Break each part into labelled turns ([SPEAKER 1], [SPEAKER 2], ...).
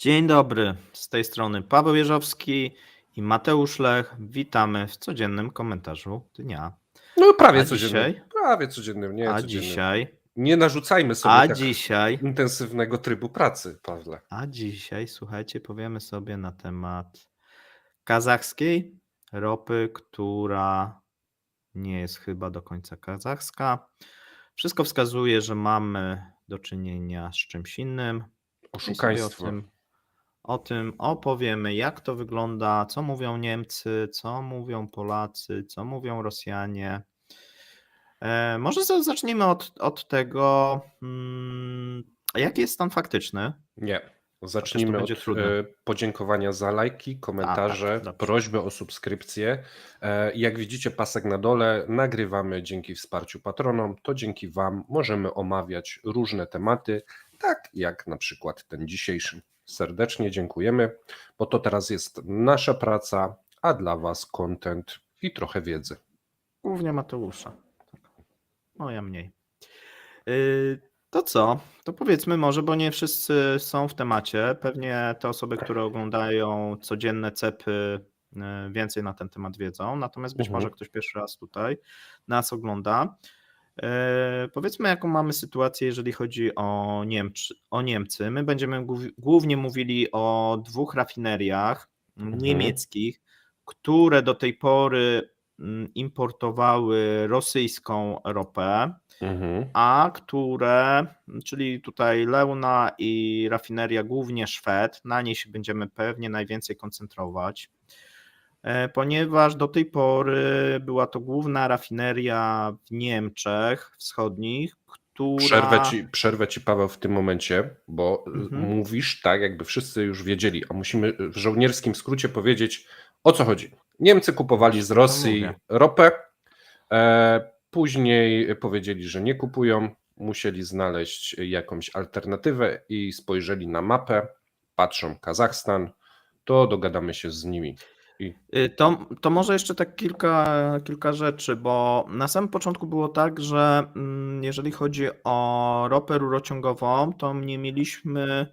[SPEAKER 1] Dzień dobry, z tej strony Paweł Jeżowski i Mateusz Lech. Witamy w codziennym komentarzu dnia.
[SPEAKER 2] No prawie
[SPEAKER 1] A
[SPEAKER 2] codziennym.
[SPEAKER 1] dzisiaj?
[SPEAKER 2] Prawie codziennym, nie
[SPEAKER 1] A
[SPEAKER 2] codziennym.
[SPEAKER 1] dzisiaj,
[SPEAKER 2] Nie narzucajmy sobie
[SPEAKER 1] a
[SPEAKER 2] tak
[SPEAKER 1] dzisiaj,
[SPEAKER 2] intensywnego trybu pracy, Pawle.
[SPEAKER 1] a dzisiaj, słuchajcie, powiemy sobie na temat kazachskiej ropy, która nie jest chyba do końca kazachska. Wszystko wskazuje, że mamy do czynienia z czymś innym.
[SPEAKER 2] Oszukaństwo.
[SPEAKER 1] O tym, opowiemy, jak to wygląda, co mówią Niemcy, co mówią Polacy, co mówią Rosjanie. E, może za- zacznijmy od, od tego, mm, jaki jest stan faktyczny.
[SPEAKER 2] Nie. Zacznijmy od
[SPEAKER 1] trudne.
[SPEAKER 2] e, podziękowania za lajki, komentarze,
[SPEAKER 1] dobrze.
[SPEAKER 2] prośby o subskrypcję. E, Jak widzicie, pasek na dole nagrywamy dzięki wsparciu patronom. To dzięki Wam możemy omawiać różne tematy, tak jak na przykład ten dzisiejszy. Serdecznie dziękujemy, bo to teraz jest nasza praca, a dla Was content i trochę wiedzy.
[SPEAKER 1] Głównie Mateusza. Tak. No ja mniej. Y, To co? To powiedzmy może, bo nie wszyscy są w temacie. Pewnie te osoby, które oglądają codzienne cepy, y, więcej na ten temat wiedzą. Natomiast być
[SPEAKER 2] Mhm.
[SPEAKER 1] może ktoś pierwszy raz tutaj nas ogląda. Y, Powiedzmy, jaką mamy sytuację, jeżeli chodzi o, Niemczy, o Niemcy. My będziemy głów- głównie mówili o dwóch rafineriach niemieckich, które do tej pory mm, importowały rosyjską ropę,
[SPEAKER 2] Mhm.
[SPEAKER 1] a które, czyli tutaj Leuna i rafineria głównie Szwed, na niej się będziemy pewnie najwięcej koncentrować, e, ponieważ do tej pory była to główna rafineria w Niemczech wschodnich, która...
[SPEAKER 2] Przerwę ci, przerwę ci, Paweł, w tym momencie, bo y,
[SPEAKER 1] Mhm.
[SPEAKER 2] mówisz tak, jakby wszyscy już wiedzieli, a musimy w żołnierskim skrócie powiedzieć, o co chodzi. Niemcy kupowali z
[SPEAKER 1] To
[SPEAKER 2] Rosji ropę, e, później powiedzieli, że nie kupują, musieli znaleźć jakąś alternatywę i spojrzeli na mapę, patrzą Kazachstan, to dogadamy się z nimi.
[SPEAKER 1] Y, To, to może jeszcze tak kilka, kilka rzeczy, bo na samym początku było tak, że mm, jeżeli chodzi o ropę rurociągową, to nie mieliśmy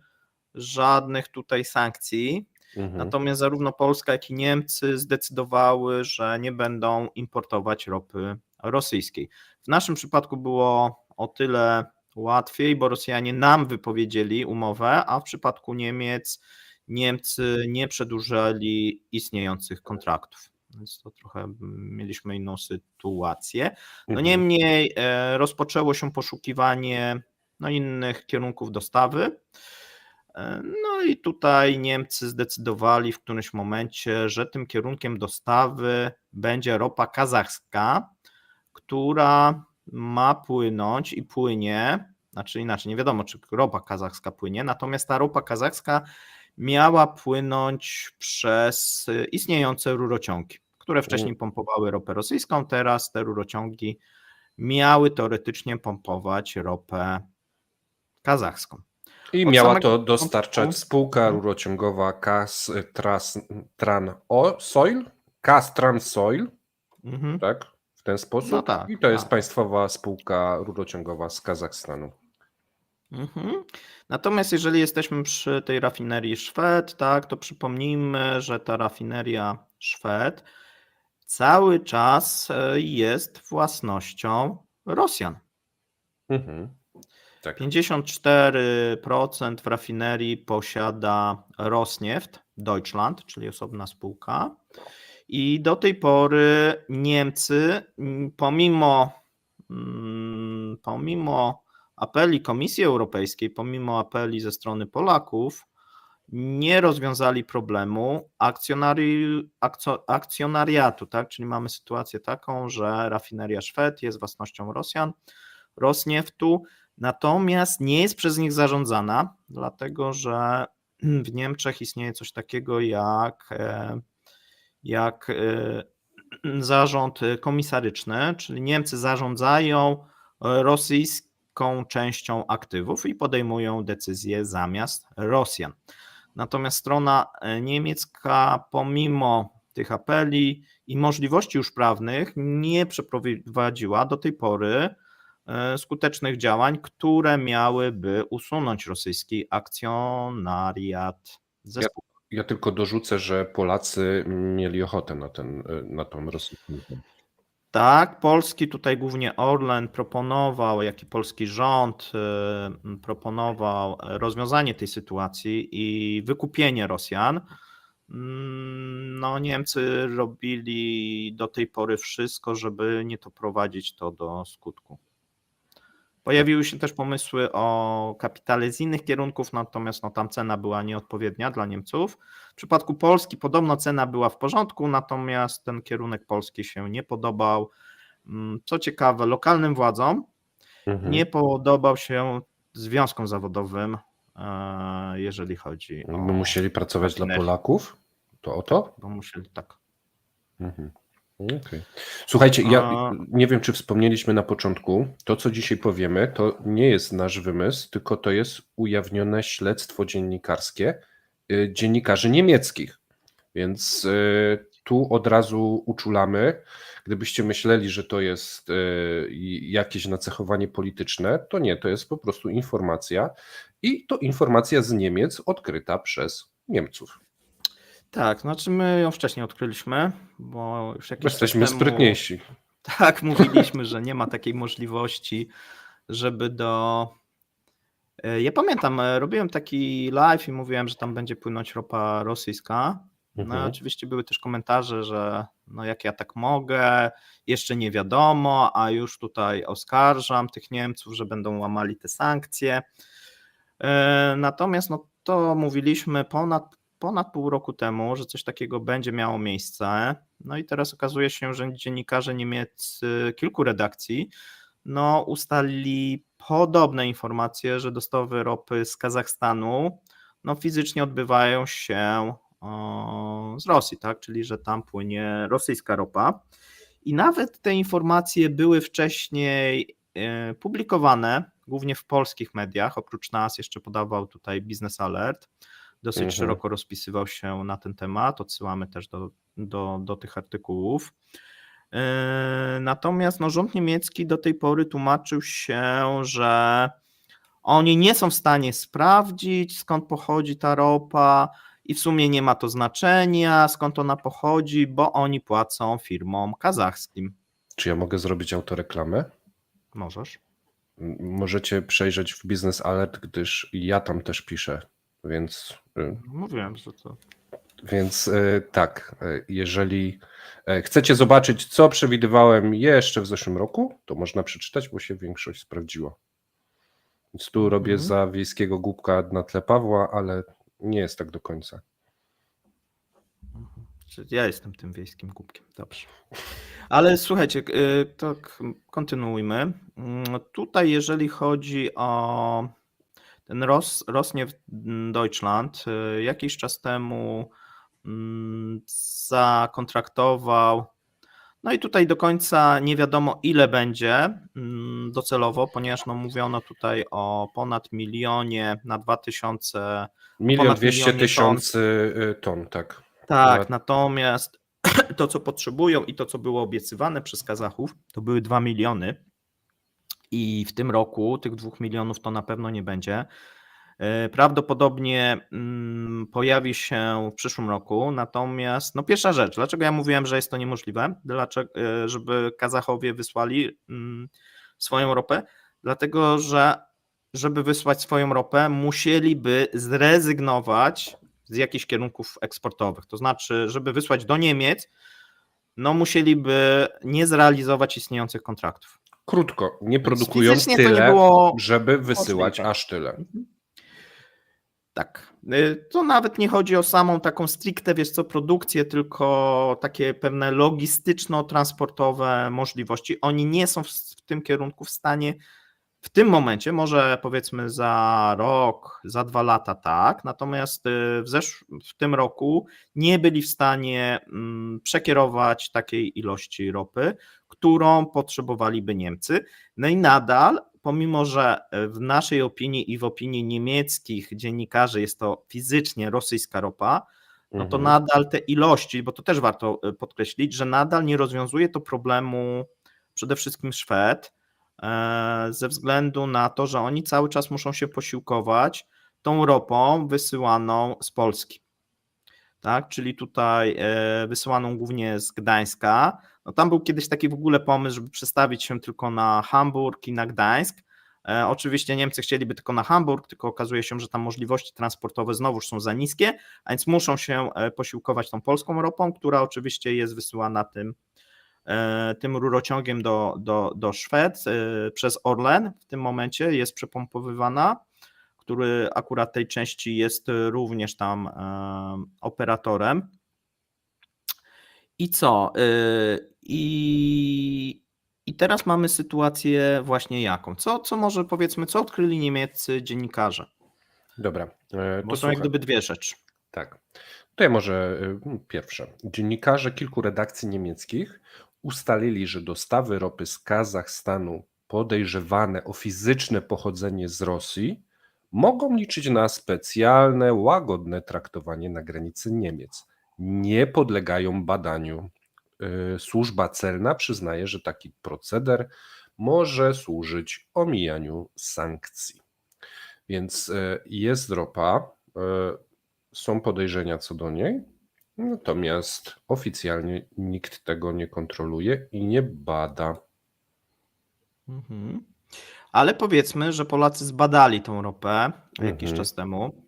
[SPEAKER 1] żadnych tutaj sankcji.
[SPEAKER 2] mhm.
[SPEAKER 1] Natomiast zarówno Polska, jak i Niemcy zdecydowały, że nie będą importować ropy rosyjskiej. W naszym przypadku było o tyle łatwiej, bo Rosjanie nam wypowiedzieli umowę, a w przypadku Niemiec Niemcy nie przedłużali istniejących kontraktów. Więc to trochę mieliśmy inną sytuację. No
[SPEAKER 2] Mhm.
[SPEAKER 1] niemniej e, rozpoczęło się poszukiwanie no, innych kierunków dostawy. E, No i tutaj Niemcy zdecydowali w którymś momencie, że tym kierunkiem dostawy będzie ropa kazachska, która ma płynąć i płynie, znaczy inaczej, nie wiadomo czy ropa kazachska płynie, natomiast ta ropa kazachska miała płynąć przez y, istniejące rurociągi, które wcześniej pompowały ropę rosyjską, teraz te rurociągi miały teoretycznie pompować ropę kazachską.
[SPEAKER 2] I
[SPEAKER 1] Od
[SPEAKER 2] miała to dostarczać spółka
[SPEAKER 1] Mhm.
[SPEAKER 2] rurociągowa Kas Tras, Tran o, Soil, Kas Transoil,
[SPEAKER 1] Mhm.
[SPEAKER 2] tak? W ten sposób.
[SPEAKER 1] No tak,
[SPEAKER 2] I to jest
[SPEAKER 1] tak.
[SPEAKER 2] państwowa spółka rurociągowa z Kazachstanu.
[SPEAKER 1] Mhm. Natomiast jeżeli jesteśmy przy tej rafinerii Szwed, tak, to przypomnijmy, że ta rafineria Szwed cały czas e, jest własnością Rosjan.
[SPEAKER 2] Mhm. Tak.
[SPEAKER 1] 54% w rafinerii posiada Rosneft Deutschland, czyli osobna spółka. I do tej pory Niemcy, pomimo, pomimo apeli Komisji Europejskiej, pomimo apeli ze strony Polaków, nie rozwiązali problemu akcjonari, akco, akcjonariatu, tak? czyli mamy sytuację taką, że rafineria Szwed jest własnością Rosjan, Rosnieftu, natomiast nie jest przez nich zarządzana, dlatego że w Niemczech istnieje coś takiego jak, e, jak e, zarząd komisaryczny, czyli Niemcy zarządzają e, rosyjską częścią aktywów i podejmują decyzje zamiast Rosjan. Natomiast strona e, niemiecka, pomimo tych apeli i możliwości już prawnych, nie przeprowadziła do tej pory e, skutecznych działań, które miałyby usunąć rosyjski akcjonariat ze
[SPEAKER 2] Ja-. Ja tylko dorzucę, że Polacy mieli ochotę na, ten, y, na tą rosyjską.
[SPEAKER 1] Tak, polski tutaj głównie Orlen proponował, jak i polski rząd y, proponował rozwiązanie tej sytuacji i wykupienie Rosjan. Mm, No, Niemcy robili do tej pory wszystko, żeby nie doprowadzić to do skutku. Pojawiły się też pomysły o kapitale z innych kierunków, natomiast no, tam cena była nieodpowiednia dla Niemców. W przypadku Polski podobno cena była w porządku, natomiast ten kierunek polski się nie podobał. Mm, Co ciekawe, lokalnym władzom
[SPEAKER 2] Mhm.
[SPEAKER 1] nie podobał się związkom zawodowym, e, jeżeli chodzi o.
[SPEAKER 2] By musieli pracować dla. Polaków? To o to?
[SPEAKER 1] Bo musieli tak.
[SPEAKER 2] Mhm. Okej. Słuchajcie, ja
[SPEAKER 1] A-
[SPEAKER 2] nie wiem, czy wspomnieliśmy na początku, to co dzisiaj powiemy, to nie jest nasz wymysł, tylko to jest ujawnione śledztwo dziennikarskie y, dziennikarzy niemieckich. Więc y, tu od razu uczulamy, gdybyście myśleli, że to jest y, jakieś nacechowanie polityczne, to nie, to jest po prostu informacja i to informacja z Niemiec odkryta przez Niemców.
[SPEAKER 1] Tak, znaczy my ją wcześniej odkryliśmy, bo już jakiś
[SPEAKER 2] Bo
[SPEAKER 1] czas
[SPEAKER 2] jesteśmy
[SPEAKER 1] temu-
[SPEAKER 2] sprytniejsi.
[SPEAKER 1] Tak, mówiliśmy, że nie ma takiej możliwości, żeby do. E, Ja pamiętam, e, robiłem taki live i mówiłem, że tam będzie płynąć ropa rosyjska. No
[SPEAKER 2] Mhm.
[SPEAKER 1] oczywiście były też komentarze, że no jak ja tak mogę, jeszcze nie wiadomo, a już tutaj oskarżam tych Niemców, że będą łamali te sankcje. E, Natomiast no to mówiliśmy ponad, ponad pół roku temu, że coś takiego będzie miało miejsce. No i teraz okazuje się, że dziennikarze niemieccy kilku redakcji no, ustalili podobne informacje, że dostawy ropy z Kazachstanu no, fizycznie odbywają się o, z Rosji, tak? czyli że tam płynie rosyjska ropa. I nawet te informacje były wcześniej e, publikowane, głównie w polskich mediach. Oprócz nas jeszcze podawał tutaj Business Alert. Dosyć
[SPEAKER 2] Mhm.
[SPEAKER 1] szeroko rozpisywał się na ten temat. Odsyłamy też do, do, do tych artykułów. E, Natomiast no, rząd niemiecki do tej pory tłumaczył się, że oni nie są w stanie sprawdzić, skąd pochodzi ta ropa, i w sumie nie ma to znaczenia, skąd ona pochodzi, bo oni płacą firmom kazachskim.
[SPEAKER 2] Czy ja mogę zrobić autoreklamę?
[SPEAKER 1] Możesz.
[SPEAKER 2] Możecie przejrzeć w Business Alert, gdyż ja tam też piszę, więc, y,
[SPEAKER 1] Mówiłem, że to.
[SPEAKER 2] więc y, tak, y, jeżeli chcecie zobaczyć, co przewidywałem jeszcze w zeszłym roku, to można przeczytać, bo się większość sprawdziła. Więc tu robię
[SPEAKER 1] Mhm.
[SPEAKER 2] za wiejskiego głupka na tle Pawła, ale nie jest tak do końca.
[SPEAKER 1] Czy Ja jestem tym wiejskim głupkiem. Dobrze. Ale słuchajcie, tak kontynuujmy. Mm, Tutaj, jeżeli chodzi o ten Ros, Rosneft Deutschland, y, jakiś czas temu mm, zakontraktował. No i tutaj do końca nie wiadomo, ile będzie mm, docelowo, ponieważ no mówiono tutaj o ponad milionie na 2000
[SPEAKER 2] Milion dwieście tysięcy y, ton, tak.
[SPEAKER 1] Tak,
[SPEAKER 2] Ponad-
[SPEAKER 1] natomiast to, co potrzebują i to, co było obiecywane przez Kazachów, to były 2 miliony. I w tym roku tych 2 milionów to na pewno nie będzie. E, Prawdopodobnie mm, pojawi się w przyszłym roku. Natomiast, no pierwsza rzecz, dlaczego ja mówiłem, że jest to niemożliwe? Dlaczego, e, żeby Kazachowie wysłali mm, swoją ropę? Dlatego, że żeby wysłać swoją ropę, musieliby zrezygnować z jakichś kierunków eksportowych. To znaczy, żeby wysłać do Niemiec, no musieliby nie zrealizować istniejących kontraktów.
[SPEAKER 2] Krótko, nie produkują tyle,
[SPEAKER 1] było
[SPEAKER 2] żeby wysyłać
[SPEAKER 1] możliwe.
[SPEAKER 2] aż tyle.
[SPEAKER 1] Tak. Y, To nawet nie chodzi o samą taką stricte, wiesz co, produkcję, tylko takie pewne logistyczno-transportowe możliwości. Oni nie są w, w tym kierunku w stanie w tym momencie, może powiedzmy za rok, za dwa lata, tak, natomiast y, w, zesz- w tym roku nie byli w stanie mm, przekierować takiej ilości ropy, którą potrzebowaliby Niemcy. No i nadal, pomimo że w naszej opinii i w opinii niemieckich dziennikarzy jest to fizycznie rosyjska ropa, no to
[SPEAKER 2] Mhm.
[SPEAKER 1] nadal te ilości, bo to też warto y, podkreślić, że nadal nie rozwiązuje to problemu przede wszystkim Szwed, ze względu na to, że oni cały czas muszą się posiłkować tą ropą wysyłaną z Polski. Tak, czyli tutaj e, wysyłaną głównie z Gdańska. No tam był kiedyś taki w ogóle pomysł, żeby przestawić się tylko na Hamburg i na Gdańsk. E, Oczywiście Niemcy chcieliby tylko na Hamburg, tylko okazuje się, że tam możliwości transportowe znowuż są za niskie, a więc muszą się e, posiłkować tą polską ropą, która oczywiście jest wysyłana tym, e, tym rurociągiem do, do, do Szwed e, przez Orlen. W tym momencie jest przepompowywana, który akurat tej części jest również tam e, operatorem. I co? I, I teraz mamy sytuację właśnie jaką? Co, co może powiedzmy, co odkryli niemieccy dziennikarze?
[SPEAKER 2] Dobra. e,
[SPEAKER 1] Bo
[SPEAKER 2] To
[SPEAKER 1] są jak gdyby dwie rzeczy.
[SPEAKER 2] Tak. To ja może pierwsze. Dziennikarze kilku redakcji niemieckich ustalili, że dostawy ropy z Kazachstanu podejrzewane o fizyczne pochodzenie z Rosji mogą liczyć na specjalne, łagodne traktowanie na granicy Niemiec. Nie podlegają badaniu. Y, Służba celna przyznaje, że taki proceder może służyć omijaniu sankcji. Więc y, jest ropa, y, są podejrzenia co do niej, natomiast oficjalnie nikt tego nie kontroluje i nie bada.
[SPEAKER 1] Mhm. Ale powiedzmy, że Polacy zbadali tą ropę jakiś
[SPEAKER 2] Mhm.
[SPEAKER 1] czas temu.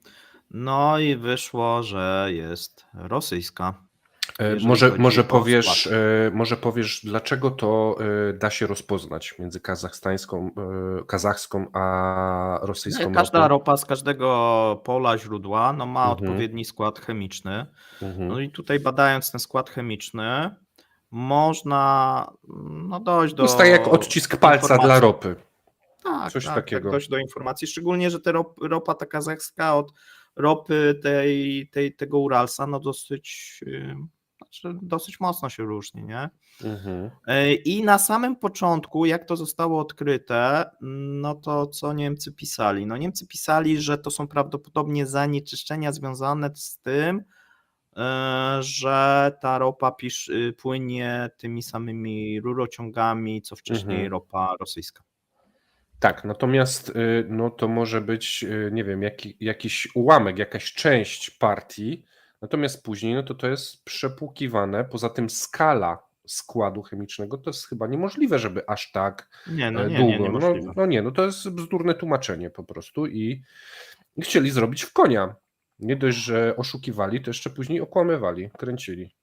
[SPEAKER 1] No i wyszło, że jest rosyjska.
[SPEAKER 2] E, Może, może, powiesz, e, może powiesz, dlaczego to e, da się rozpoznać między kazachstańską, e, kazachską a rosyjską
[SPEAKER 1] Każda
[SPEAKER 2] ropą?
[SPEAKER 1] ropa z każdego pola źródła no, ma
[SPEAKER 2] Mhm.
[SPEAKER 1] odpowiedni skład chemiczny.
[SPEAKER 2] Mhm.
[SPEAKER 1] No i tutaj badając ten skład chemiczny, można no, dojść do.
[SPEAKER 2] Tak jak odcisk palca
[SPEAKER 1] informacji.
[SPEAKER 2] dla ropy.
[SPEAKER 1] Tak,
[SPEAKER 2] coś
[SPEAKER 1] tak,
[SPEAKER 2] takiego.
[SPEAKER 1] Tak do informacji, szczególnie, że ta rop, ropa ta kazachska od ropy tej, tej, tego Uralsa, no dosyć, yy, dosyć mocno się różni, nie?
[SPEAKER 2] Mhm.
[SPEAKER 1] Yy, I na samym początku, jak to zostało odkryte, no to co Niemcy pisali? No Niemcy pisali, że to są prawdopodobnie zanieczyszczenia związane z tym, yy, że ta ropa pisz, yy, płynie tymi samymi rurociągami, co wcześniej
[SPEAKER 2] Mhm.
[SPEAKER 1] ropa rosyjska.
[SPEAKER 2] Tak, natomiast y, no to może być, y, nie wiem, jaki, jakiś ułamek, jakaś część partii, natomiast później no to to jest przepłukiwane. Poza tym skala składu chemicznego to jest chyba niemożliwe, żeby aż tak
[SPEAKER 1] Nie, no
[SPEAKER 2] e,
[SPEAKER 1] nie,
[SPEAKER 2] długo.
[SPEAKER 1] nie,
[SPEAKER 2] no, no nie, no to jest bzdurne tłumaczenie po prostu i chcieli zrobić w konia. Nie dość, że oszukiwali, to jeszcze później okłamywali, kręcili.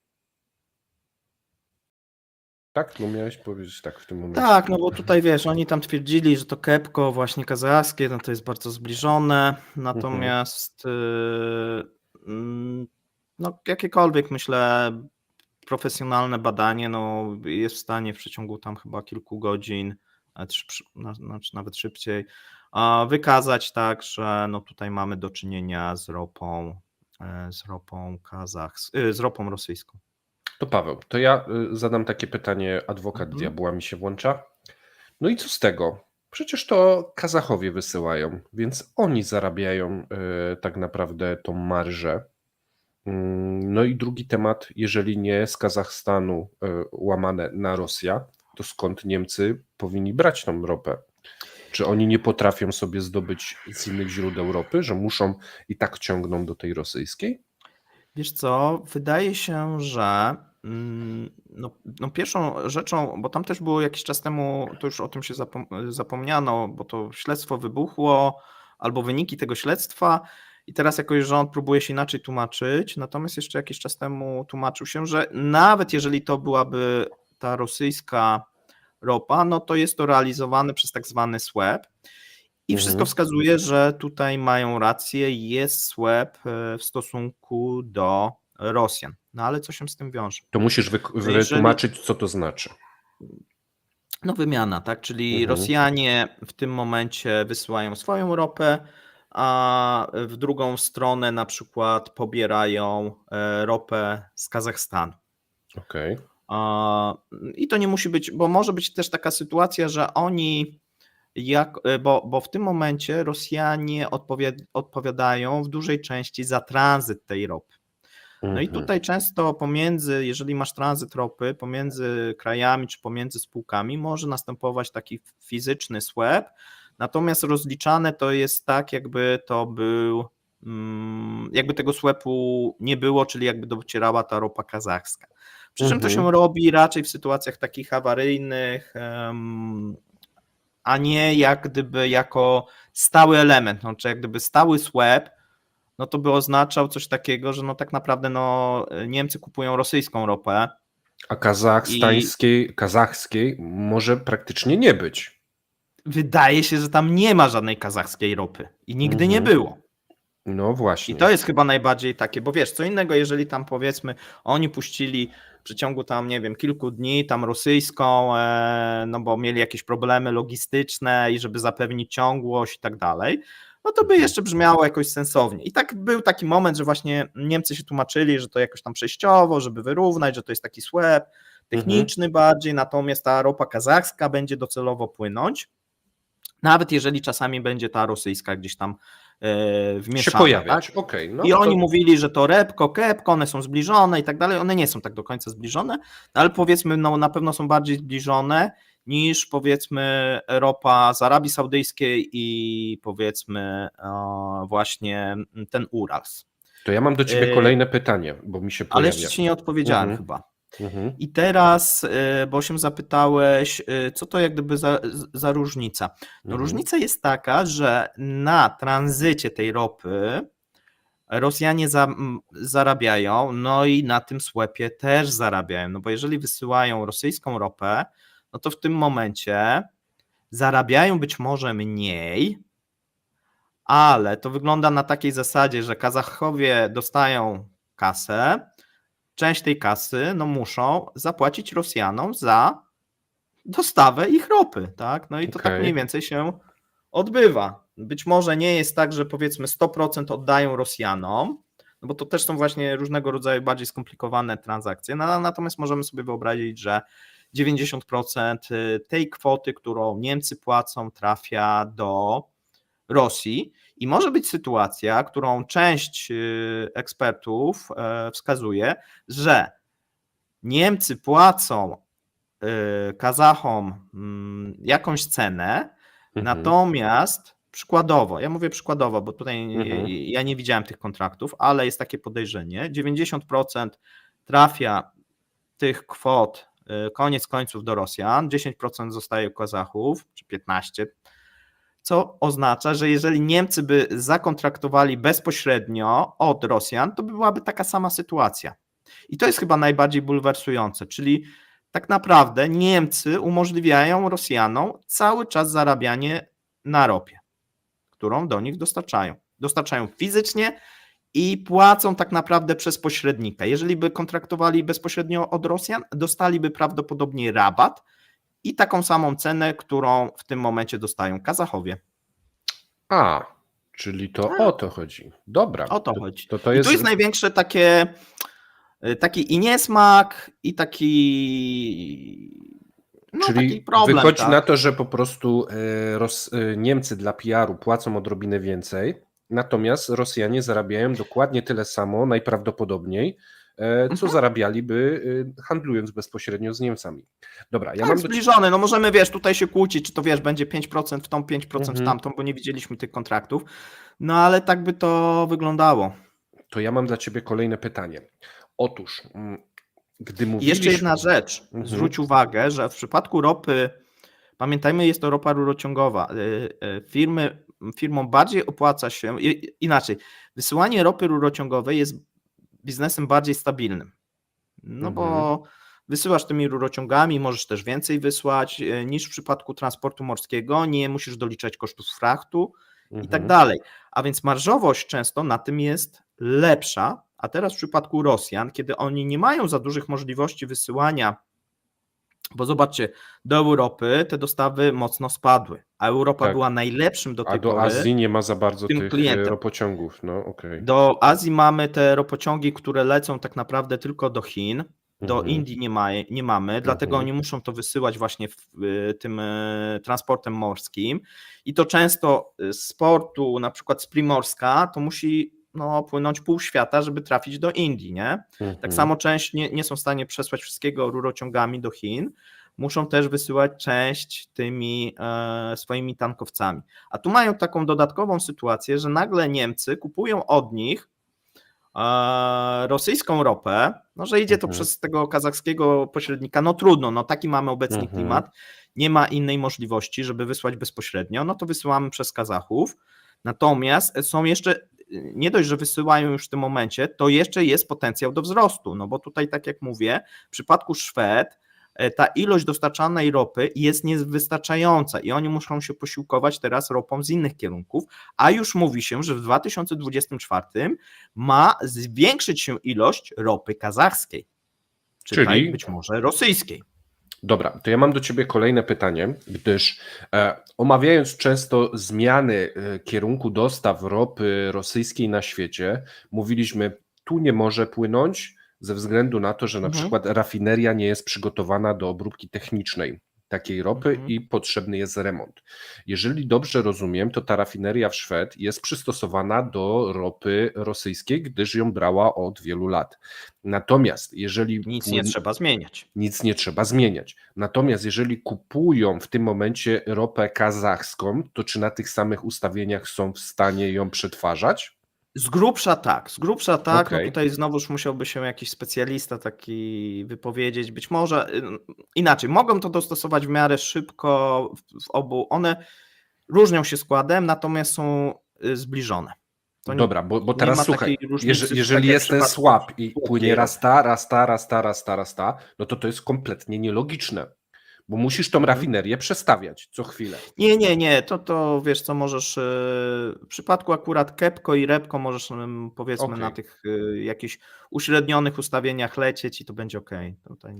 [SPEAKER 2] Tak? No miałeś powiedzieć tak w tym momencie.
[SPEAKER 1] Tak, no bo tutaj wiesz, oni tam twierdzili, że to kepko właśnie kazachskie, no to jest bardzo zbliżone, natomiast yy, mm, no jakiekolwiek myślę profesjonalne badanie, no jest w stanie w przeciągu tam chyba kilku godzin, znaczy nawet szybciej, wykazać tak, że no tutaj mamy do czynienia z ropą, e, z ropą kazachs, y, z ropą rosyjską.
[SPEAKER 2] To Paweł, to ja y, zadam takie pytanie, adwokat
[SPEAKER 1] Mhm.
[SPEAKER 2] diabła mi się włącza. No i co z tego? Przecież to Kazachowie wysyłają, więc oni zarabiają y, tak naprawdę tą marżę. Mm, No i drugi temat, jeżeli nie z Kazachstanu y, łamane na Rosja, to skąd Niemcy powinni brać tą ropę? Czy oni nie potrafią sobie zdobyć z innych źródeł ropy, że muszą i tak ciągną do tej rosyjskiej?
[SPEAKER 1] Wiesz co, wydaje się, że mm, no, no pierwszą rzeczą, bo tam też było jakiś czas temu, to już o tym się zapom- zapomniano, bo to śledztwo wybuchło, albo wyniki tego śledztwa i teraz jakoś rząd próbuje się inaczej tłumaczyć, natomiast jeszcze jakiś czas temu tłumaczył się, że nawet jeżeli to byłaby ta rosyjska ropa, no to jest to realizowane przez tak zwany SWEP i
[SPEAKER 2] Mhm.
[SPEAKER 1] wszystko wskazuje, że tutaj mają rację, jest SWEP e, w stosunku do Rosjan. No ale co się z tym wiąże?
[SPEAKER 2] To musisz
[SPEAKER 1] Jeżeli-
[SPEAKER 2] wytłumaczyć, co to znaczy.
[SPEAKER 1] No wymiana, tak? Czyli
[SPEAKER 2] Mhm.
[SPEAKER 1] Rosjanie w tym momencie wysyłają swoją ropę, a w drugą stronę na przykład pobierają e, ropę z Kazachstanu.
[SPEAKER 2] Okej.
[SPEAKER 1] A, I to nie musi być, bo może być też taka sytuacja, że oni, jak, e, bo, bo w tym momencie Rosjanie odpowiad, odpowiadają w dużej części za tranzyt tej ropy. No i
[SPEAKER 2] Mhm.
[SPEAKER 1] tutaj często pomiędzy, jeżeli masz tranzyt ropy, pomiędzy krajami czy pomiędzy spółkami może następować taki fizyczny swap, natomiast rozliczane to jest tak, jakby to był, mm, jakby tego swapu nie było, czyli jakby docierała ta ropa kazachska. Przy czym to
[SPEAKER 2] Mhm.
[SPEAKER 1] się robi raczej w sytuacjach takich awaryjnych, a nie jak gdyby jako stały element, no, czy jak gdyby stały swap, no to by oznaczał coś takiego, że no tak naprawdę no, Niemcy kupują rosyjską ropę.
[SPEAKER 2] A kazachstańskiej, kazachskiej może praktycznie nie być.
[SPEAKER 1] Wydaje się, że tam nie ma żadnej kazachskiej ropy i nigdy nie
[SPEAKER 2] Mhm.
[SPEAKER 1] było.
[SPEAKER 2] No właśnie.
[SPEAKER 1] I to jest chyba najbardziej takie, bo wiesz, co innego, jeżeli tam powiedzmy oni puścili w przeciągu tam, nie wiem, kilku dni tam rosyjską, e, no bo mieli jakieś problemy logistyczne i żeby zapewnić ciągłość i tak dalej, no to by jeszcze brzmiało jakoś sensownie. I tak był taki moment, że właśnie Niemcy się tłumaczyli, że to jakoś tam przejściowo, żeby wyrównać, że to jest taki swap techniczny bardziej, natomiast ta ropa kazachska będzie docelowo płynąć, nawet jeżeli czasami będzie ta rosyjska gdzieś tam e, wmieszana.
[SPEAKER 2] się pojawiać.
[SPEAKER 1] tak?
[SPEAKER 2] Okej, no
[SPEAKER 1] I
[SPEAKER 2] to-
[SPEAKER 1] oni mówili, że to repko, kepko, one są zbliżone i tak dalej. One nie są tak do końca zbliżone, no ale powiedzmy, no na pewno są bardziej zbliżone niż powiedzmy ropa z Arabii Saudyjskiej i powiedzmy e, właśnie ten Urals.
[SPEAKER 2] To ja mam do ciebie
[SPEAKER 1] Yy,
[SPEAKER 2] kolejne pytanie, bo mi się
[SPEAKER 1] Ale
[SPEAKER 2] pojawia.
[SPEAKER 1] jeszcze ci nie odpowiedziałem
[SPEAKER 2] Mhm.
[SPEAKER 1] chyba.
[SPEAKER 2] Mhm.
[SPEAKER 1] I teraz, e, bo się zapytałeś, e, co to jak gdyby za, za różnica? No
[SPEAKER 2] Mhm.
[SPEAKER 1] różnica jest taka, że na tranzycie tej ropy Rosjanie za, zarabiają, no i na tym słepie też zarabiają, no bo jeżeli wysyłają rosyjską ropę, no to w tym momencie zarabiają być może mniej, ale to wygląda na takiej zasadzie, że Kazachowie dostają kasę, część tej kasy no muszą zapłacić Rosjanom za dostawę ich ropy, tak? No i to tak
[SPEAKER 2] Okej.
[SPEAKER 1] mniej więcej się odbywa. Być może nie jest tak, że powiedzmy 100% oddają Rosjanom, no bo to też są właśnie różnego rodzaju bardziej skomplikowane transakcje, no, natomiast możemy sobie wyobrazić, że 90% tej kwoty, którą Niemcy płacą, trafia do Rosji i może być sytuacja, którą część y, ekspertów e, wskazuje, że Niemcy płacą y, Kazachom mm, jakąś cenę,
[SPEAKER 2] Mhm.
[SPEAKER 1] natomiast przykładowo, ja mówię przykładowo, bo tutaj
[SPEAKER 2] Mhm.
[SPEAKER 1] ja nie widziałem tych kontraktów, ale jest takie podejrzenie, 90% trafia tych kwot y, koniec końców do Rosjan, 10% zostaje u Kazachów, czy 15%, co oznacza, że jeżeli Niemcy by zakontraktowali bezpośrednio od Rosjan, to by byłaby taka sama sytuacja. I to jest chyba najbardziej bulwersujące, czyli tak naprawdę Niemcy umożliwiają Rosjanom cały czas zarabianie na ropie, którą do nich dostarczają. Dostarczają fizycznie i płacą tak naprawdę przez pośrednika. Jeżeli by kontraktowali bezpośrednio od Rosjan, dostaliby prawdopodobnie rabat i taką samą cenę, którą w tym momencie dostają Kazachowie.
[SPEAKER 2] A, czyli to
[SPEAKER 1] Tak.
[SPEAKER 2] o to chodzi. Dobra.
[SPEAKER 1] O to chodzi.
[SPEAKER 2] To, to
[SPEAKER 1] I
[SPEAKER 2] jest,
[SPEAKER 1] tu jest największe takie taki i niesmak, i taki no,
[SPEAKER 2] Czyli
[SPEAKER 1] problem.
[SPEAKER 2] wychodzi
[SPEAKER 1] tak?
[SPEAKER 2] na to, że po prostu e, Ros, e, Niemcy dla PR-u płacą odrobinę więcej, natomiast Rosjanie zarabiają dokładnie tyle samo, najprawdopodobniej, co
[SPEAKER 1] Mhm.
[SPEAKER 2] zarabialiby e, handlując bezpośrednio z Niemcami. Dobra, ja
[SPEAKER 1] tak,
[SPEAKER 2] mam do
[SPEAKER 1] zbliżony, no możemy, wiesz, tutaj się kłócić, czy to, wiesz, będzie 5% w tą, 5% w
[SPEAKER 2] Mhm.
[SPEAKER 1] tamtą, bo nie widzieliśmy tych kontraktów, no ale tak by to wyglądało.
[SPEAKER 2] to ja mam dla ciebie kolejne pytanie. Otóż, mm, gdy mówiliśmy...
[SPEAKER 1] jeszcze jedna rzecz,
[SPEAKER 2] Mhm.
[SPEAKER 1] zwróć uwagę, że w przypadku ropy, pamiętajmy, jest to ropa rurociągowa, y, y, firmy, firmom bardziej opłaca się, inaczej, wysyłanie ropy rurociągowej jest biznesem bardziej stabilnym, no bo
[SPEAKER 2] Mhm.
[SPEAKER 1] wysyłasz tymi rurociągami, możesz też więcej wysłać y, niż w przypadku transportu morskiego, nie musisz doliczać kosztów frachtu i tak
[SPEAKER 2] Mhm.
[SPEAKER 1] dalej. A więc marżowość często na tym jest lepsza. A teraz w przypadku Rosjan, kiedy oni nie mają za dużych możliwości wysyłania, bo zobaczcie, do Europy te dostawy mocno spadły, a Europa
[SPEAKER 2] Tak.
[SPEAKER 1] była najlepszym do
[SPEAKER 2] A
[SPEAKER 1] tej
[SPEAKER 2] do
[SPEAKER 1] pory.
[SPEAKER 2] Azji nie ma za bardzo tych
[SPEAKER 1] klientem.
[SPEAKER 2] e, ropociągów, no okej.
[SPEAKER 1] Do Azji mamy te ropociągi, które lecą tak naprawdę tylko do Chin. Do
[SPEAKER 2] Mhm.
[SPEAKER 1] Indii nie, ma, nie mamy, dlatego
[SPEAKER 2] Mhm.
[SPEAKER 1] oni muszą to wysyłać właśnie w, y, tym y, transportem morskim. I to często z portu, na przykład z Primorska, to musi no, płynąć pół świata, żeby trafić do Indii, nie? Tak
[SPEAKER 2] Mhm.
[SPEAKER 1] samo część nie, nie są w stanie przesłać wszystkiego rurociągami do Chin, muszą też wysyłać część tymi e, swoimi tankowcami. A tu mają taką dodatkową sytuację, że nagle Niemcy kupują od nich e, rosyjską ropę, no że idzie to
[SPEAKER 2] Mhm.
[SPEAKER 1] przez tego kazachskiego pośrednika, no trudno, no taki mamy obecnie
[SPEAKER 2] Mhm.
[SPEAKER 1] klimat, nie ma innej możliwości, żeby wysłać bezpośrednio, no to wysyłamy przez Kazachów. Natomiast są jeszcze, nie dość, że wysyłają już w tym momencie, to jeszcze jest potencjał do wzrostu, no bo tutaj, tak jak mówię, w przypadku Szwed e, ta ilość dostarczanej ropy jest niewystarczająca i oni muszą się posiłkować teraz ropą z innych kierunków, a już mówi się, że w 2024 ma zwiększyć się ilość ropy kazachskiej, czyli
[SPEAKER 2] Czyli-
[SPEAKER 1] być może rosyjskiej.
[SPEAKER 2] Dobra, to ja mam do Ciebie kolejne pytanie, gdyż e, omawiając często zmiany e, kierunku dostaw ropy rosyjskiej na świecie, mówiliśmy, tu nie może płynąć ze względu na to, że na
[SPEAKER 1] Mhm.
[SPEAKER 2] przykład rafineria nie jest przygotowana do obróbki technicznej takiej ropy
[SPEAKER 1] Mhm.
[SPEAKER 2] i potrzebny jest remont. Jeżeli dobrze rozumiem, to ta rafineria w Szwed jest przystosowana do ropy rosyjskiej, gdyż ją brała od wielu lat. Natomiast jeżeli
[SPEAKER 1] Nic nie trzeba zmieniać.
[SPEAKER 2] nic nie trzeba zmieniać. Natomiast jeżeli kupują w tym momencie ropę kazachską, to czy na tych samych ustawieniach są w stanie ją przetwarzać?
[SPEAKER 1] Z grubsza tak, z grubsza tak.
[SPEAKER 2] Okej.
[SPEAKER 1] No tutaj znowuż musiałby się jakiś specjalista taki wypowiedzieć. Być może y, inaczej, mogą to dostosować w miarę szybko w, obu. One różnią się składem, natomiast są y, zbliżone. To
[SPEAKER 2] Dobra, bo, bo teraz słuchaj, jeżeli,
[SPEAKER 1] tak
[SPEAKER 2] jeżeli
[SPEAKER 1] jak w
[SPEAKER 2] jest ten swap i płynie raz ta, raz ta, raz ta, raz ta, raz ta, no to to jest kompletnie nielogiczne, bo musisz tą
[SPEAKER 1] Mhm.
[SPEAKER 2] rafinerię przestawiać co chwilę.
[SPEAKER 1] Nie, nie, nie, to, to wiesz co, możesz y, w przypadku akurat Kepko i Repko możesz powiedzmy
[SPEAKER 2] Okej.
[SPEAKER 1] na tych y, jakichś uśrednionych ustawieniach lecieć i to będzie ok.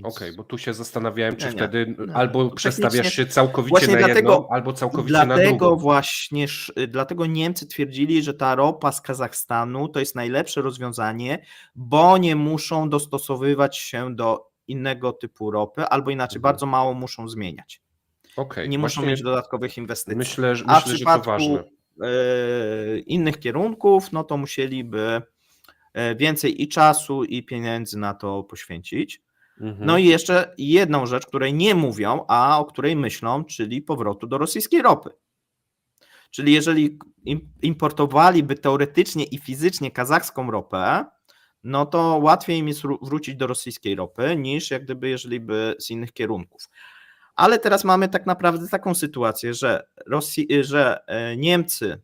[SPEAKER 2] Okej, bo tu się zastanawiałem, czy
[SPEAKER 1] Nie,
[SPEAKER 2] wtedy
[SPEAKER 1] nie.
[SPEAKER 2] albo
[SPEAKER 1] To
[SPEAKER 2] przestawiasz się całkowicie
[SPEAKER 1] Właśnie
[SPEAKER 2] na
[SPEAKER 1] dlatego-
[SPEAKER 2] jedną, albo całkowicie na
[SPEAKER 1] Dlatego
[SPEAKER 2] drugą.
[SPEAKER 1] właśnie, y, dlatego Niemcy twierdzili, że ta ropa z Kazachstanu to jest najlepsze rozwiązanie, bo nie muszą dostosowywać się do innego typu ropy, albo inaczej,
[SPEAKER 2] Mhm.
[SPEAKER 1] bardzo mało muszą zmieniać.
[SPEAKER 2] Okej,
[SPEAKER 1] Nie muszą mieć dodatkowych inwestycji.
[SPEAKER 2] Myślę, że-
[SPEAKER 1] A w
[SPEAKER 2] myślę że to
[SPEAKER 1] przypadku
[SPEAKER 2] ważne.
[SPEAKER 1] e, innych kierunków, no to musieliby e, więcej i czasu, i pieniędzy na to poświęcić.
[SPEAKER 2] Mhm.
[SPEAKER 1] No i jeszcze jedną rzecz, której nie mówią, a o której myślą, czyli powrotu do rosyjskiej ropy. Czyli jeżeli im- importowaliby teoretycznie i fizycznie kazachską ropę, no to łatwiej im jest wró- wrócić do rosyjskiej ropy, niż jak gdyby, jeżeli by z innych kierunków. Ale teraz mamy tak naprawdę taką sytuację, że, Rosji, że e, Niemcy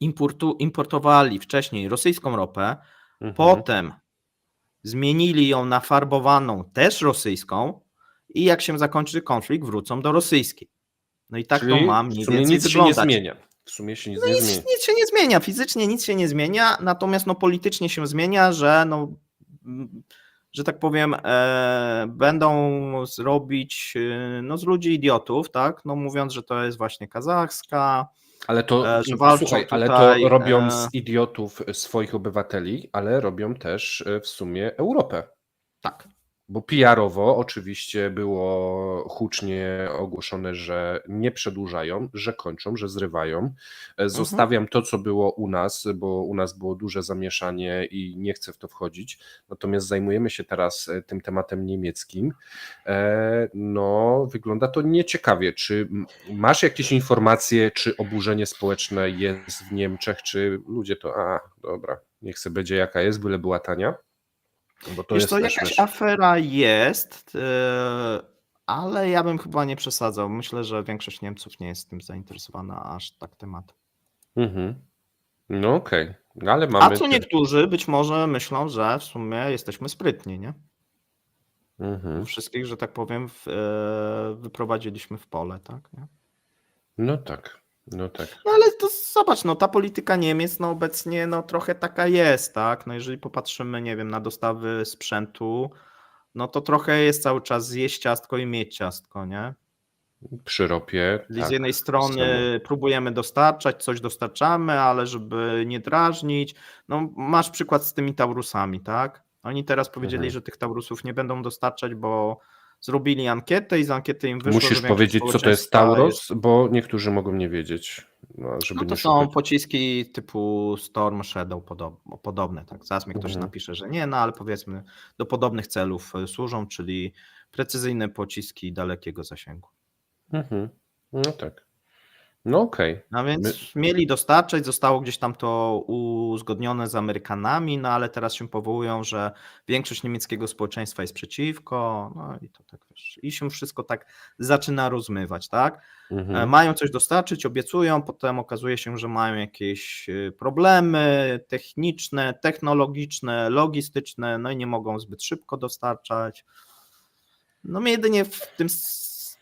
[SPEAKER 1] importu, importowali wcześniej rosyjską ropę,
[SPEAKER 2] Mhm.
[SPEAKER 1] Potem zmienili ją na farbowaną, też rosyjską, i jak się zakończy konflikt, wrócą do rosyjskiej. No i tak
[SPEAKER 2] Czyli
[SPEAKER 1] to ma mniej więcej
[SPEAKER 2] nic się
[SPEAKER 1] wyglądać.
[SPEAKER 2] nie zmienia. W sumie się nic
[SPEAKER 1] No
[SPEAKER 2] nie
[SPEAKER 1] nic,
[SPEAKER 2] zmienia.
[SPEAKER 1] nic się nie zmienia, fizycznie nic się nie zmienia, natomiast no, politycznie się zmienia, że no, że tak powiem, e, będą zrobić e, no, z ludzi idiotów, tak? No mówiąc, że to jest właśnie kazachska,
[SPEAKER 2] Ale to,
[SPEAKER 1] e, że walczą
[SPEAKER 2] słuchaj, ale
[SPEAKER 1] tutaj,
[SPEAKER 2] to robią
[SPEAKER 1] e,
[SPEAKER 2] z idiotów swoich obywateli, ale robią też e, w sumie Europę.
[SPEAKER 1] tak.
[SPEAKER 2] Bo PR-owo oczywiście było hucznie ogłoszone, że nie przedłużają, że kończą, że zrywają.
[SPEAKER 1] Mhm.
[SPEAKER 2] E, Zostawiam to, co było u nas, bo u nas było duże zamieszanie i nie chcę w to wchodzić. Natomiast zajmujemy się teraz e, tym tematem niemieckim. E, No, wygląda to nieciekawie. Czy masz jakieś informacje, czy oburzenie społeczne jest w Niemczech, czy ludzie to, a dobra, niech sobie będzie jaka jest, byle była tania? Bo to
[SPEAKER 1] Wiesz
[SPEAKER 2] jest
[SPEAKER 1] co,
[SPEAKER 2] też,
[SPEAKER 1] jakaś
[SPEAKER 2] wiesz,
[SPEAKER 1] afera jest, yy, ale ja bym chyba nie przesadzał. Myślę, że większość Niemców nie jest tym zainteresowana aż tak tematem.
[SPEAKER 2] Mhm. No okej, ale
[SPEAKER 1] A
[SPEAKER 2] mamy.
[SPEAKER 1] co
[SPEAKER 2] te-
[SPEAKER 1] niektórzy być może myślą, że w sumie jesteśmy sprytni, nie?
[SPEAKER 2] Mhm.
[SPEAKER 1] Wszystkich, że tak powiem, w, yy, wyprowadziliśmy w pole, tak? Nie?
[SPEAKER 2] No tak, no tak.
[SPEAKER 1] No ale to zobacz, no ta polityka Niemiec no obecnie no trochę taka jest, tak? No jeżeli popatrzymy, nie wiem, na dostawy sprzętu, no to trochę jest cały czas zjeść ciastko i mieć ciastko, nie?
[SPEAKER 2] Przy ropie.
[SPEAKER 1] Czyli
[SPEAKER 2] tak,
[SPEAKER 1] z jednej strony
[SPEAKER 2] samo.
[SPEAKER 1] próbujemy dostarczać, coś dostarczamy, ale żeby nie drażnić. No, masz przykład z tymi Taurusami, tak? Oni teraz powiedzieli,
[SPEAKER 2] Mhm.
[SPEAKER 1] że tych Taurusów nie będą dostarczać, bo zrobili ankietę i z ankiety im wyszło,
[SPEAKER 2] Musisz powiedzieć, co to jest Tauros, bo niektórzy mogą nie wiedzieć. No, żeby
[SPEAKER 1] No to są
[SPEAKER 2] szukać.
[SPEAKER 1] pociski typu Storm Shadow podob, podobne. Tak, zaraz mi ktoś
[SPEAKER 2] Mhm.
[SPEAKER 1] napisze, że nie, no ale powiedzmy do podobnych celów y, służą, czyli precyzyjne pociski dalekiego zasięgu.
[SPEAKER 2] Mhm. No tak. No okej.
[SPEAKER 1] No więc mieli dostarczać, zostało gdzieś tam to uzgodnione z Amerykanami, no ale teraz się powołują, że większość niemieckiego społeczeństwa jest przeciwko, no i to tak wiesz, i się wszystko tak zaczyna rozmywać, tak? E,
[SPEAKER 2] Mhm.
[SPEAKER 1] Mają coś dostarczyć, obiecują, potem okazuje się, że mają jakieś y, problemy techniczne, technologiczne, logistyczne, no i nie mogą zbyt szybko dostarczać. No my jedynie w tym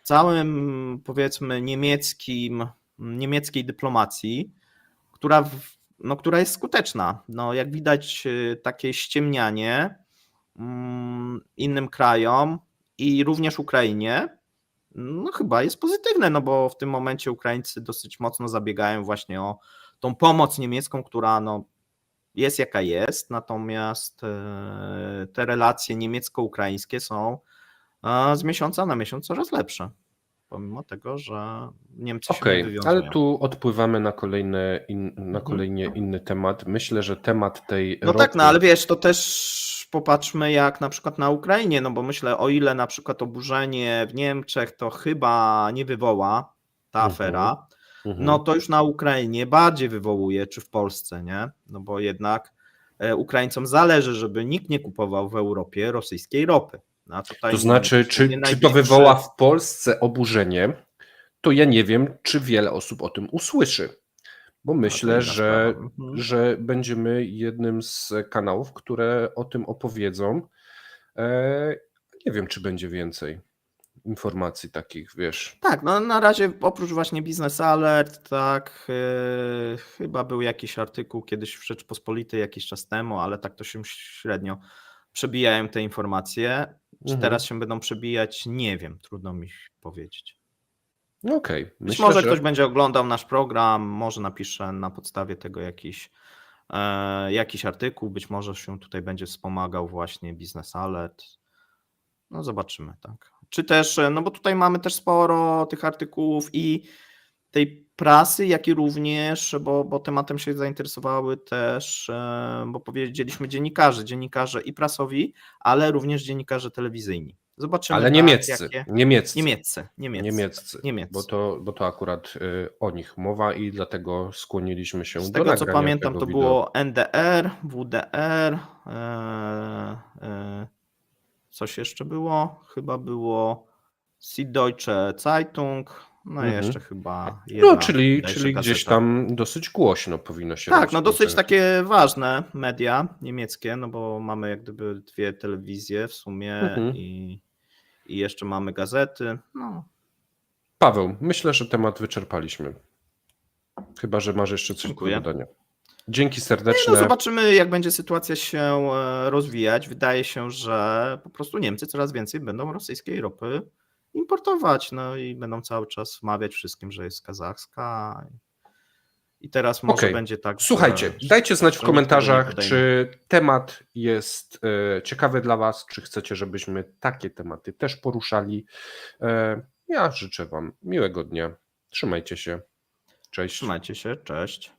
[SPEAKER 1] całym, powiedzmy, niemieckim, niemieckiej dyplomacji, która, no, która jest skuteczna. No, jak widać, y, takie ściemnianie mm, innym krajom i również Ukrainie, no chyba jest pozytywne, no bo w tym momencie Ukraińcy dosyć mocno zabiegają właśnie o tą pomoc niemiecką, która no jest jaka jest, natomiast e, te relacje niemiecko-ukraińskie są e, z miesiąca na miesiąc coraz lepsze, pomimo tego, że Niemcy się
[SPEAKER 2] Okej,
[SPEAKER 1] nie wywiązują.
[SPEAKER 2] ale tu odpływamy na, kolejne in, na
[SPEAKER 1] Mhm.
[SPEAKER 2] kolejnie inny temat. Myślę, że temat tej
[SPEAKER 1] No
[SPEAKER 2] ropy...
[SPEAKER 1] tak, no ale wiesz, to też popatrzmy jak na przykład na Ukrainie, no bo myślę, o ile na przykład oburzenie w Niemczech to chyba nie wywoła ta
[SPEAKER 2] Mhm.
[SPEAKER 1] afera,
[SPEAKER 2] Mhm.
[SPEAKER 1] no to już na Ukrainie bardziej wywołuje, czy w Polsce, nie? No bo jednak e, Ukraińcom zależy, żeby nikt nie kupował w Europie rosyjskiej ropy. No,
[SPEAKER 2] To znaczy, czy, czy to wywoła w Polsce oburzenie, to ja nie wiem, czy wiele osób o tym usłyszy. Bo
[SPEAKER 1] No,
[SPEAKER 2] myślę, że.
[SPEAKER 1] Mhm.
[SPEAKER 2] że będziemy jednym z kanałów, które o tym opowiedzą. E, nie wiem, czy będzie więcej informacji takich, wiesz.
[SPEAKER 1] Tak, no na razie oprócz właśnie Business Alert, tak, yy, chyba był jakiś artykuł kiedyś w Rzeczpospolitej jakiś czas temu, ale tak to się średnio przebijają te informacje. Czy
[SPEAKER 2] Mhm.
[SPEAKER 1] teraz się będą przebijać? Nie wiem, trudno mi powiedzieć.
[SPEAKER 2] No Okej.
[SPEAKER 1] Być
[SPEAKER 2] Myślę,
[SPEAKER 1] może
[SPEAKER 2] że-
[SPEAKER 1] ktoś będzie oglądał nasz program, może napisze na podstawie tego jakiś, e, jakiś artykuł, być może się tutaj będzie wspomagał właśnie Business Alert. No zobaczymy, tak. Czy też, e, no bo tutaj mamy też sporo tych artykułów i tej prasy, jak i również, bo, bo tematem się zainteresowały też, e, bo powiedzieliśmy dziennikarze, dziennikarze i prasowi, ale również dziennikarze telewizyjni. Zobaczymy.
[SPEAKER 2] Ale
[SPEAKER 1] tak,
[SPEAKER 2] niemieccy,
[SPEAKER 1] jakie-
[SPEAKER 2] niemieccy.
[SPEAKER 1] Niemieccy, niemieccy.
[SPEAKER 2] Niemieccy,
[SPEAKER 1] Niemieccy.
[SPEAKER 2] Bo, to, bo to akurat y, o nich mowa i dlatego skłoniliśmy się
[SPEAKER 1] Z
[SPEAKER 2] do
[SPEAKER 1] tego co pamiętam,
[SPEAKER 2] tego
[SPEAKER 1] to
[SPEAKER 2] wideo.
[SPEAKER 1] było NDR, WDR, e, e, coś jeszcze było? Chyba było Süddeutsche Zeitung, no
[SPEAKER 2] Mhm.
[SPEAKER 1] jeszcze chyba
[SPEAKER 2] No,
[SPEAKER 1] jedna
[SPEAKER 2] czyli,
[SPEAKER 1] bodajże
[SPEAKER 2] czyli gdzieś tam dosyć głośno powinno się
[SPEAKER 1] Tak, no dosyć takie ważne media niemieckie, no bo mamy jak gdyby dwie telewizje w sumie
[SPEAKER 2] Mhm.
[SPEAKER 1] i, i jeszcze mamy gazety. No,
[SPEAKER 2] Paweł, myślę, że temat wyczerpaliśmy. Chyba, że masz jeszcze coś
[SPEAKER 1] Dziękuję.
[SPEAKER 2] do dodania. Dzięki
[SPEAKER 1] Nie,
[SPEAKER 2] serdeczne.
[SPEAKER 1] no zobaczymy, jak będzie sytuacja się e, rozwijać. Wydaje się, że po prostu Niemcy coraz więcej będą rosyjskiej ropy importować, no i będą cały czas wmawiać wszystkim, że jest kazachska. I teraz może
[SPEAKER 2] Okej.
[SPEAKER 1] będzie tak. że-
[SPEAKER 2] Słuchajcie, dajcie znać w
[SPEAKER 1] że
[SPEAKER 2] komentarzach, czy temat jest e, ciekawy dla Was, czy chcecie, żebyśmy takie tematy też poruszali. E, ja życzę Wam miłego dnia. Trzymajcie się. Cześć.
[SPEAKER 1] Trzymajcie się, cześć.